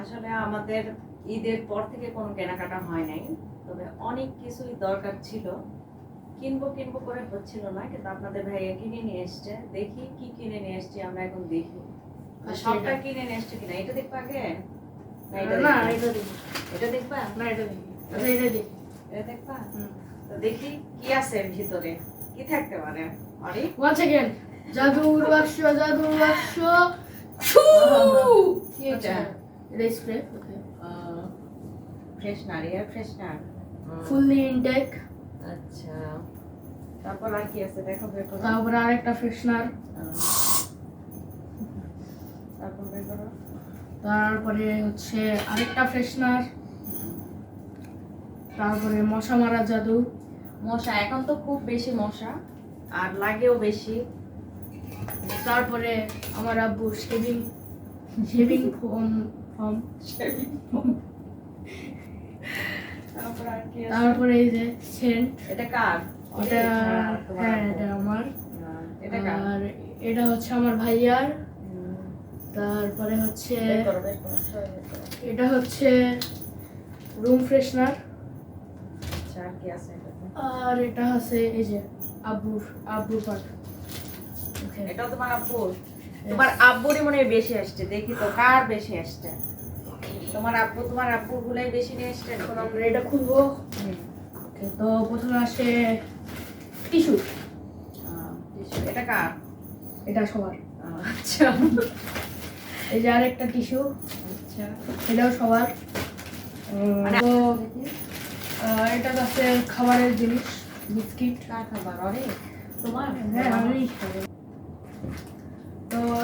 আসলে আমাদের ঈদের পর থেকে কোনো কেনাকাটা হয় নাই তবে অনেক কিছুই দরকার ছিল। কিনবো কিনবো করে হচ্ছিল না কিন্তু আপনাদের ভাইয়া কিনে নিয়ে এসছে। দেখি কি কিনে নিয়ে এসছি আমরা এখন দেখি। আচ্ছা, সবটা কিনে নিয়ে এসছে কিনা? এটা দেখবা আগে? না এটা দেখবা? এটা দেখি। দেখবা? না এটা দেখি। আচ্ছা এটা দেখি। এটা দেখবা? তো দেখি কি আছে ভিতরে। কি থাকতে পারে? ওয়ান সেকেন্ড জাদুর বাক্স জাদুর বাক্স। কি এটা এটা spray okay freshener air freshener fully intact আচ্ছা। তারপর আর কি আছে? দেখো বের করো। তারপরে আরেকটা ফ্রেশনার আহ, তারপর বের করো। তারপরে হচ্ছে আরেকটা ফ্রেশনার তারপরে মশা মারা জাদু। মশা এখন তো খুব বেশি মশা আর লাগেও বেশি। তারপরে আমার আব্বু শেভিং শেভিং ফোম তারপর এই যে সেন্ট এটা কার? এটা হ্যাঁ। এটা আমার। হ্যাঁ, এটা আর এটা হচ্ছে আমার ভাইয়ার। তারপরে হচ্ছে। এটা হচ্ছে রুম ফ্রেশনার আচ্ছা আর এটা হচ্ছে এই যে আব্বুর আব্বুর পাট. এটাও তোমার আব্বুর? তোমার আব্বুরই মনে হয় বেশি আসছে। দেখি তো কার বেশি আসছে। তোমার আব্বু তোমার আব্বুর গুলাই বেশি নিয়ে আসছে। এখন আমরা এটা খুলবো। তো প্রথমে আসে টিস্যু। এটা কার? এটা সবার। আচ্ছা। এই যে আরেকটা টিস্যু। আচ্ছা। এটাও সবার। মানে তো এটা আছে খাবারের জিনিস বিস্কিট। কার খাবার? অরে তোমার? হ্যাঁ আমি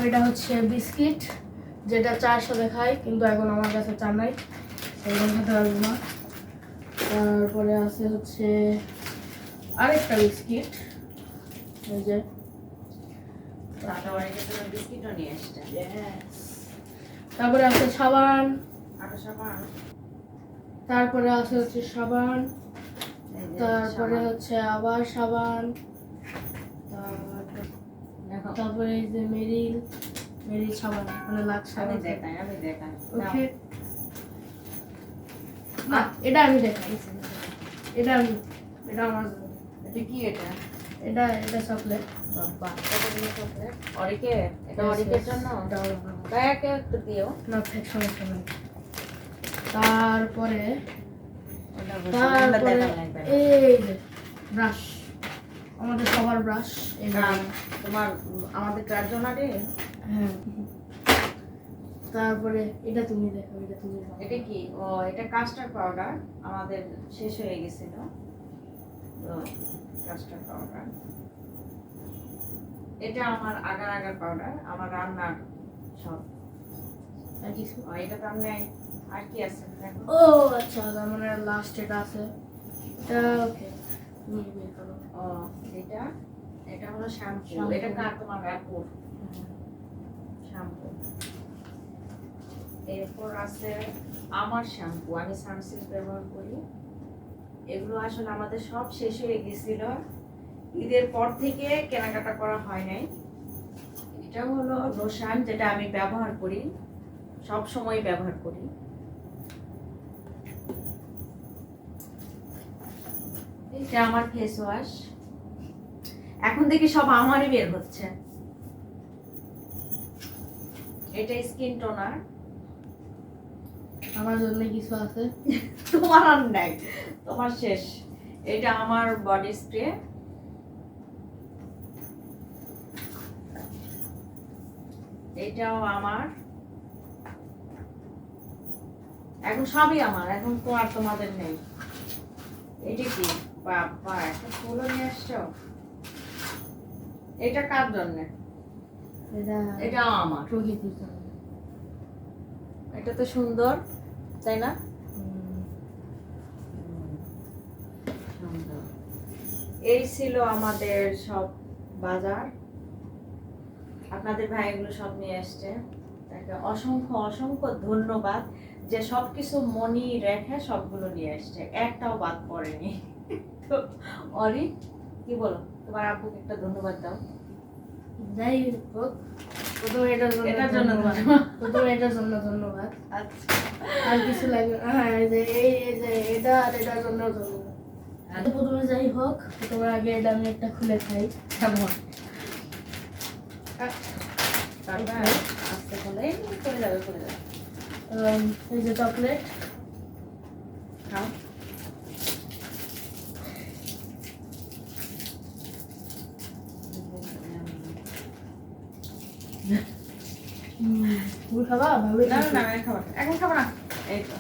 এটা হচ্ছে বিস্কিট যেটা চায়ের সাথে খাই কিন্তু এখন আমার কাছে চা নাই। সেরকম খেতে পারব না। তারপরে আছে হচ্ছে আরেকটা বিস্কিট। এই যে। তারপরে আছে সাবান। তারপরে আছে হচ্ছে সাবান। তারপরে হচ্ছে আবার সাবান। তারপরে এই যে মেরিল মেরিল সাবান মানে আমি দেখাই আমি দেখাই। ওকে। না এটা আমি দেখাই। এটা আমি এটা আমার এটা কি এটা? এটা এটা চকলেট। বাবা এটা তুমি চকলেট? অরিকে? এটা অরিকের জন্য? একটু দিও। না থাক সমস্যা নেই তারপরে তারপরে। এই ব্রাশ। আমাদের সবার ব্রাশ এই যে কার? তোমার আমাদের চারজনারে হ্যাঁ। তারপরে এটা তুমি দেখো এটা তুমি দেখো। এটা কি? ও এটা কাস্টার্ড পাউডার আমাদের শেষ হয়ে গেছিল। তো কাস্টার্ড পাউডার এটা আমার আগার আগার পাউডার আমার রান্নার সব। এটা তো আর কি আছে ও আচ্ছা তার মানে লাস্ট এটা আছে। এটা ওকে তুমি ও এটা? এটা হলো শ্যাম্পু। এটা কার তোমার আপুর শ্যাম্পু। এরপর আছে আমার শ্যাম্পু। আমি সানসিল্ক ব্যবহার করি। এগুলো আসলে আমাদের সব শেষ হয়ে গেছিল। ঈদের পর থেকে কেনাকাটা করা হয় নাই। এটা হলো রোশান যেটা আমি ব্যবহার করি। সব সময় ব্যবহার করি। এটা আমার ফেস ওয়াশ এখন থেকে সব আমারই বের হচ্ছে। এটা স্কিন টোনার আমার জন্য কিছু আছে। তোমার আর নাই। তোমার শেষ। এটা আমার বডি স্প্রে এটাও আমার। এখন সবই আমার। এখন তো আর তোমাদের নেই। এটা কি? বাবা একটা ফুলও নিয়ে আসছো? এটা কার জন্য? এটা আমার। প্রকৃতির জন্য। এটা তো সুন্দর তাই না? এই ছিল আমাদের সব বাজার। আপনাদের ভাই এগুলো সব নিয়ে আসছে। তাকে অসংখ্য অসংখ্য ধন্যবাদ যে সব কিছু মনি রেখে সবগুলো নিয়ে আসছে। একটাও বাদ পড়েনি। তো অরি কি বলো? তোমার আব্বুকে একটা ধন্যবাদ দাও। যাই হোক প্রথমে এটার জন্য এটার জন্য ধন্যবাদ। ধন্যবাদ। প্রথমে এটার জন্য ধন্যবাদ। আর কিছু লাগবে হ্যাঁ যে এই এই যে এটা আর এটার জন্য ধন্যবাদ। প্রথমে যাই হোক প্রথমে আগে এটা আমি একটা খুলে খাই। কেমন? আস্তে করে করে যাবে করে যাবে। এই যে চকলেট খাও। খাবা না না। এখন খাব না এই তো